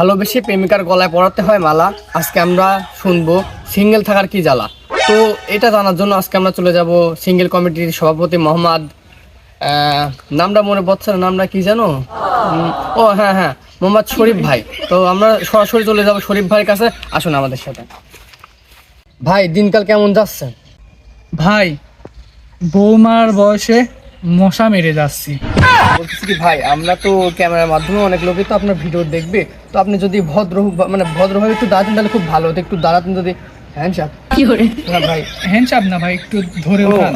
ভালোবেসে প্রেমিকার গলায় পড়াতে হয় মালা। আজকে আমরা শুনব সিঙ্গেল থাকার কি জ্বালা। তো এটা জানার জন্য আজকে আমরা চলে যাব সিঙ্গেল কমিটির সভাপতি মোহাম্মদ নামটা মনে পড়ছে না, নামটা কি জানো? ও হ্যাঁ হ্যাঁ মোহাম্মদ শরীফ ভাই। তো আমরা সরাসরি চলে যাব শরীফ ভাইয়ের কাছে। আসুন আমাদের সাথে। ভাই, দিনকাল কেমন যাচ্ছে? ভাই, বৌমার বয়সে মশা মেরে যাচ্ছি। বলতেছি কি ভাই আমরা তো ক্যামেরার মাধ্যমে অনেক লোকই তো আপনার ভিডিও দেখবে। তো আপনি যদি ভদ্র মানে ভদ্রভাবে একটু দাঁড়াতেন তাহলে খুব ভালো হতো। একটু দাঁড়াতেন যদি হ্যাঁ চাপ হ্যাঁ ভাই। হ্যান্ড চাপ না ভাই একটু ধরে ও, উঠান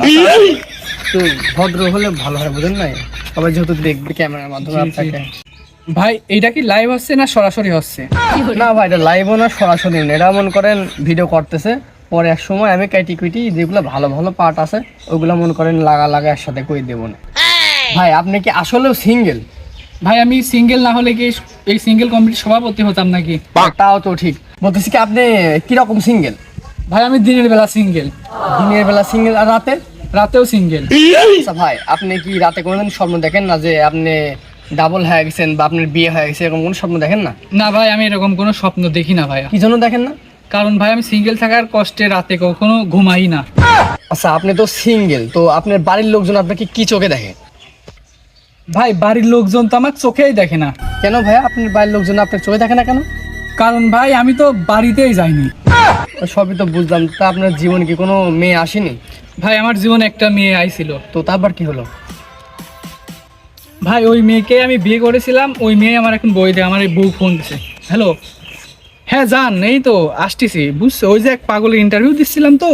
ভদ্র হলে ভালো হয় বুঝেন নাই? সবাই যেহেতু দেখবে ক্যামেরার মাধ্যমে। আপনাকে। ভাই এটা কি লাইভ হচ্ছে না সরাসরি হচ্ছে? না ভাই এটা লাইভও না সরাসরি না। এটা মনে করেন ভিডিও করতেছে পরে এক সময় আমি কাইটি কুইটি যেগুলো ভালো ভালো পার্ট আছে ওগুলো মনে করেন লাগা লাগা একসাথে করে দেবো না। ভাই আপনি কি আসলেও সিঙ্গেল ভাই আমি সিঙ্গেল না হলে কি এই সিঙ্গেল কমিটির সভাপতি হতাম নাকি? তাও তো ঠিক। বলতেছি কি আপনি কীরকম সিঙ্গেল ভাই আমি দিনের বেলা সিঙ্গেল দিনের বেলা সিঙ্গেল আর রাতে? রাতেও সিঙ্গেল আচ্ছা ভাই আপনি কি রাতে কোনোদিন স্বপ্ন দেখেন না যে আপনি ডাবল হয়ে গেছেন বা আপনার বিয়ে হয়ে গেছে এরকম কোনো স্বপ্ন দেখেন না? না ভাই আমি এরকম কোনো স্বপ্ন দেখি না ভাই কি জন্য দেখেন না? কারণ ভাই আমি সিঙ্গেল থাকার কষ্টে রাতে কখনো ঘুমাই না। আচ্ছা আপনি তো সিঙ্গেল তো আপনার বাড়ির লোকজন আপনাকে কি চোখে দেখে? ভাই বাড়ির লোকজন তো আমার চোখেই দেখে না। কেন ভাইয়া আপনার বাড়ির লোকজন আপনার চোখে দেখে না কেন? কারণ ভাই আমি তো বাড়িতেই যাইনি। সবই তো বুঝলাম তা আপনার জীবনে কি কোনো মেয়ে আসেনি? ভাই আমার জীবনে একটা মেয়ে আইছিল। তো তারপর কি হলো? ভাই ওই মেয়েকে আমি বিয়ে করেছিলাম ওই মেয়ে আমার এখন বই দেয় আমার এই বউ ফোন দিছে। হ্যালো? হ্যাঁ জান এই তো আসতেছি। বুঝছ ওই যে এক পাগলের ইন্টারভিউ দিচ্ছিলাম তো।